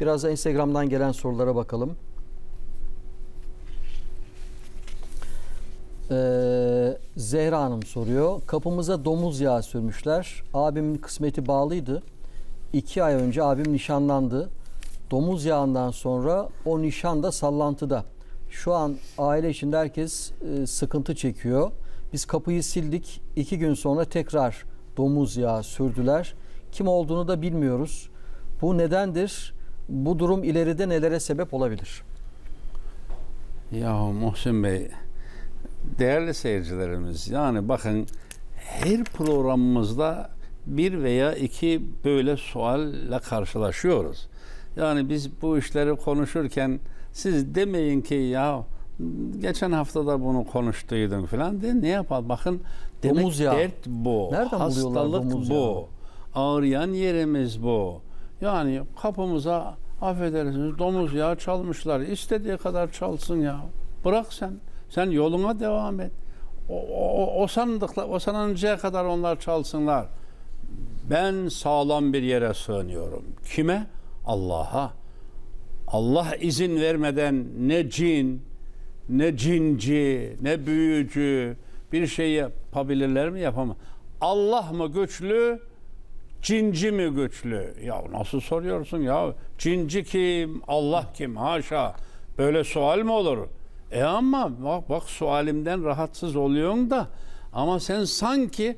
Biraz da Instagram'dan gelen sorulara bakalım. Ee, Zehra Hanım soruyor. Kapımıza domuz yağı sürmüşler. Abimin kısmeti bağlıydı. İki ay önce abim nişanlandı. Domuz yağından sonra o nişan da sallantıda. Şu an aile içinde herkes e, sıkıntı çekiyor. Biz kapıyı sildik. İki gün sonra tekrar domuz yağı sürdüler. Kim olduğunu da bilmiyoruz. Bu nedendir? Bu durum ileride nelere sebep olabilir? Ya Muhsin Bey, değerli seyircilerimiz yani bakın her programımızda bir veya iki böyle sualle karşılaşıyoruz. Yani biz bu işleri konuşurken siz demeyin ki ya geçen hafta da bunu konuştuydun falan de ne yapalım bakın demek Domuz yağı. dert bu. Nereden Hastalık bu. yağı? Ağrıyan yerimiz bu. Yani kapımıza affedersiniz domuz yağı çalmışlar. İstediği kadar çalsın ya. Bırak sen. Sen yoluna devam et. O, o, o sandıkla, o sanıncaya kadar onlar çalsınlar. Ben sağlam bir yere sığınıyorum. Kime? Allah'a. Allah izin vermeden ne cin, ne cinci, ne büyücü bir şey yapabilirler mi? Yapamaz. Allah mı güçlü, cinci mi güçlü? Ya nasıl soruyorsun ya? Cinci kim, Allah kim? Haşa. Böyle sual mi olur? E ama bak bak sualimden rahatsız oluyorsun da ama sen sanki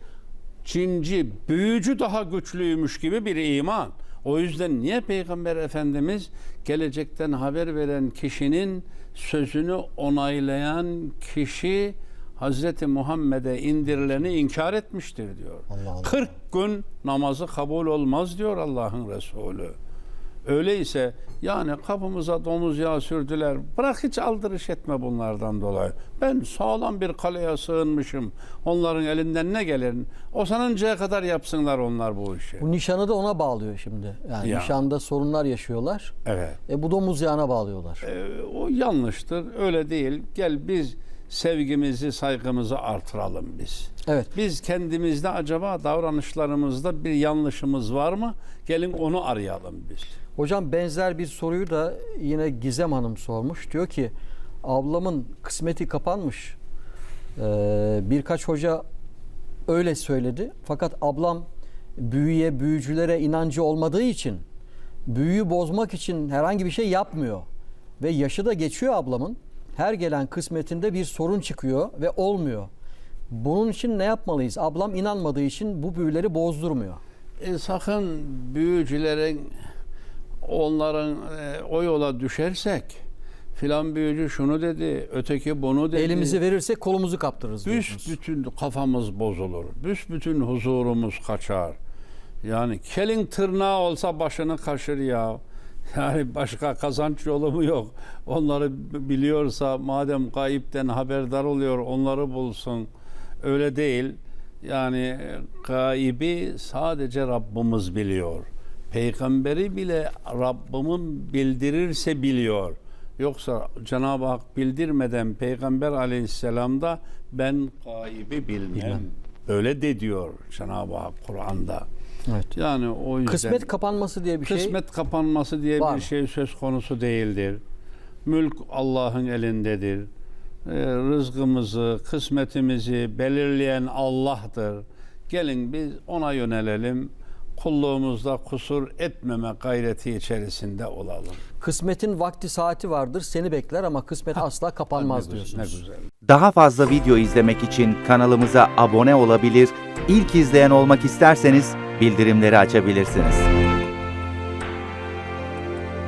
cinci, büyücü daha güçlüymüş gibi bir iman. O yüzden niye Peygamber Efendimiz gelecekten haber veren kişinin sözünü onaylayan kişi Hazreti Muhammed'e indirileni inkar etmiştir diyor. Allah Allah. 40 gün namazı kabul olmaz diyor Allah'ın Resulü. Öyleyse yani kapımıza domuz yağı sürdüler. Bırak hiç aldırış etme bunlardan dolayı. Ben sağlam bir kaleye sığınmışım. Onların elinden ne gelir? O sanıncaya kadar yapsınlar onlar bu işi. Bu nişanı da ona bağlıyor şimdi. Yani Ya. nişanda sorunlar yaşıyorlar. Evet. E bu domuz yağına bağlıyorlar. Ee, o yanlıştır. Öyle değil. Gel biz sevgimizi, saygımızı artıralım biz. Evet. Biz kendimizde acaba davranışlarımızda bir yanlışımız var mı? Gelin onu arayalım biz. Hocam benzer bir soruyu da yine Gizem Hanım sormuş. Diyor ki ablamın kısmeti kapanmış. Ee, birkaç hoca öyle söyledi. Fakat ablam büyüye, büyücülere inancı olmadığı için büyüyü bozmak için herhangi bir şey yapmıyor. Ve yaşı da geçiyor ablamın. Her gelen kısmetinde bir sorun çıkıyor ve olmuyor. Bunun için ne yapmalıyız? Ablam inanmadığı için bu büyüleri bozdurmuyor. E, sakın büyücülerin onların e, o yola düşersek filan büyücü şunu dedi, öteki bunu dedi. Elimizi verirsek kolumuzu kaptırırız diyorsunuz. Büsbütün kafamız bozulur. Büsbütün huzurumuz kaçar. Yani kelin tırnağı olsa başını kaşır ya. Yani başka kazanç yolu mu yok? Onları biliyorsa madem gayipten haberdar oluyor onları bulsun. Öyle değil. Yani gaybi sadece Rabbimiz biliyor. Peygamberi bile Rabbimin bildirirse biliyor. Yoksa Cenab-ı Hak bildirmeden Peygamber aleyhisselam da ben gaybi bilmem. Bilmem. Öyle de diyor Cenab-ı Hak Kur'an'da. Evet. Yani o yüzden Kısmet kapanması diye bir şey. kısmet kapanması diye var bir mı? şey söz konusu değildir. Mülk Allah'ın elindedir. Ee, rızkımızı, kısmetimizi belirleyen Allah'tır. Gelin biz ona yönelelim. Kulluğumuzda kusur etmeme gayreti içerisinde olalım. Kısmetin vakti saati vardır. Seni bekler ama kısmet asla kapanmaz ne diyorsunuz. Ne güzel. Daha fazla video izlemek için kanalımıza abone olabilir, ilk izleyen olmak isterseniz bildirimleri açabilirsiniz.